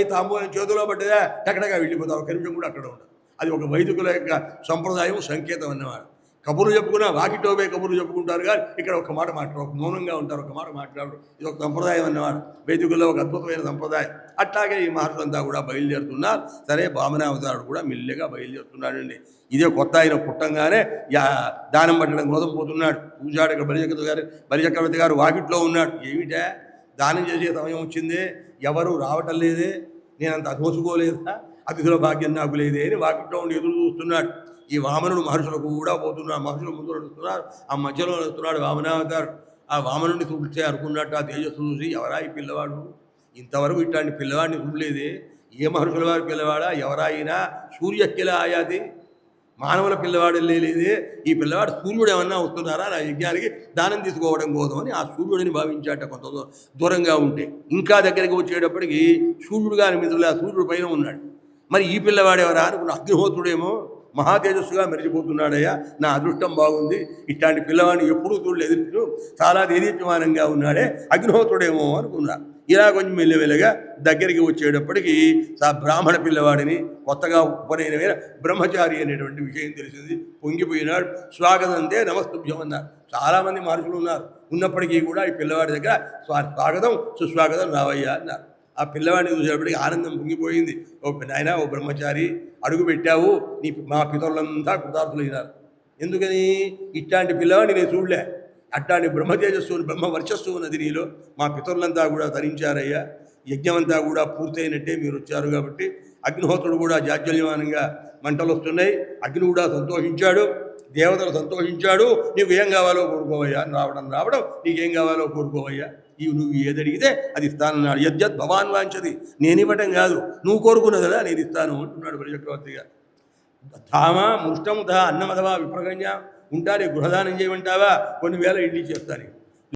ఈ తాంబూలం చేతిలో పట్టిదే టకటగా వెళ్ళిపోతారు ఒక నిమిషం కూడా అక్కడ ఉండదు అది ఒక వైదికుల యొక్క సంప్రదాయం సంకేతం అన్నమాట. కబుర్లు చెప్పుకున్నా వాకిటోబే కబుర్లు చెప్పుకుంటారు కానీ ఇక్కడ ఒక మాట మాట్లాడు ఒక మౌనంగా ఉంటారు ఒక మాట మాట్లాడరు. ఇది ఒక సంప్రదాయం అన్నమాట. వైదికుల్లో ఒక అద్భుతమైన సంప్రదాయం. అట్లాగే ఈ మహర్షులంతా కూడా బయలుదేరుతున్నారు సరే వామనావతారుడు కూడా మెల్లిగా బయలుదేరుతున్నాడండి. ఇదే కొత్త ఆయన పుట్టంగానే దానం పట్టడం కోసం పోతున్నాడు. పూజాడక బలిచక్రవర్తి గారు బలిచక్రవర్తి గారు వాకిట్లో ఉన్నాడు. ఏమిటా? దానం చేసే సమయం వచ్చింది ఎవరు రావటం లేదే నేను అంత అదోసుకోలేదా అతిథుల భాగ్యం నాకు లేదే అని వాకిట్లో ఉండి ఎదురు చూస్తున్నాడు. ఈ వామనుడు మహర్షులకు కూడా పోతున్నాడు మహర్షులు ముందు నడుస్తున్నారు ఆ మధ్యలో నడుస్తున్నాడు వామనావతారు ఆ వామనుడిని చూస్తే అనుకున్నట్టు ఆ తేజస్సు చూసి ఎవరా ఈ పిల్లవాడు? ఇంతవరకు ఇట్లాంటి పిల్లవాడిని చూడలేదే. ఏ మహర్షుల వారి పిల్లవాడా? ఎవరైనా సూర్యకిల ఆయాది మానవుల పిల్లవాడు లేదే. ఈ పిల్లవాడు సూర్యుడు ఏమన్నా వస్తున్నారా? నా యజ్ఞానికి దానం తీసుకోవడం కోసం అని ఆ సూర్యుడిని భావించాట కొంత దూరంగా ఉంటే. ఇంకా దగ్గరికి వచ్చేటప్పటికి సూర్యుడుగా మిత్రులు ఆ సూర్యుడు పైన ఉన్నాడు. మరి ఈ పిల్లవాడు ఎవరా అనుకున్న అగ్నిహోత్రుడేమో మహా తేజస్సుగా మెరిచిపోతున్నాడయ్యా నా అదృష్టం బాగుంది. ఇట్లాంటి పిల్లవాడిని ఎప్పుడూ చూడలేదు. చాలా దేదీప్యమానంగా ఉన్నాడే. అగ్నిహోత్రుడేమో అనుకున్నా. ఇలా కొంచెం మెల్లమెల్లగా దగ్గరికి వచ్చేటప్పటికి ఆ బ్రాహ్మణ పిల్లవాడిని కొత్తగా ఉపనయనమైన బ్రహ్మచారి అనేటువంటి విషయం తెలిసింది. పొంగిపోయినాడు. స్వాగతం అంతే నమస్తుభ్యం అన్నారు. చాలామంది మహర్షులు ఉన్నారు. ఉన్నప్పటికీ కూడా ఈ పిల్లవాడి దగ్గర స్వాగతం సుస్వాగతం రావయ్యా అన్నారు. ఆ పిల్లవాడిని చూసేటప్పటికి ఆనందం పొంగిపోయింది. ఓ నాయన ఓ బ్రహ్మచారి అడుగు పెట్టావు. నీ మా పితరులంతా కృతార్థులైనారు. ఎందుకని? ఇట్లాంటి పిల్లవాడిని నేను చూడలే. అట్లాంటి బ్రహ్మతేజస్సు బ్రహ్మ వర్చస్సు ఉన్నది నీలో మా పితరులంతా కూడా ధరించారయ్యా యజ్ఞమంతా కూడా పూర్తయినట్టే మీరు వచ్చారు కాబట్టి అగ్నిహోత్రుడు కూడా జాజ్వల్యమానంగా మంటలు వస్తున్నాయి అగ్ని కూడా సంతోషించాడు. దేవతలు సంతోషించాడు. నీకు ఏం కావాలో కోరుకోవయ్యా రావడం రావడం నీకేం కావాలో కోరుకోవయ్యా. ఇవి నువ్వు ఏది అడిగితే అది ఇస్తానన్నాడు యజ్జత్ భవాన్ వాంచది నేను ఇవ్వటం కాదు. నువ్వు కోరుకున్న కదా నేను ఇస్తాను అంటున్నాడు బలిచక్రవర్తిగా ధామ ముష్టము ధ అన్నమధవా విప్రగణ్య ఉంటారు గృహదానం చేయమంటావా? కొన్ని వేల ఇడ్లీ చేస్తారు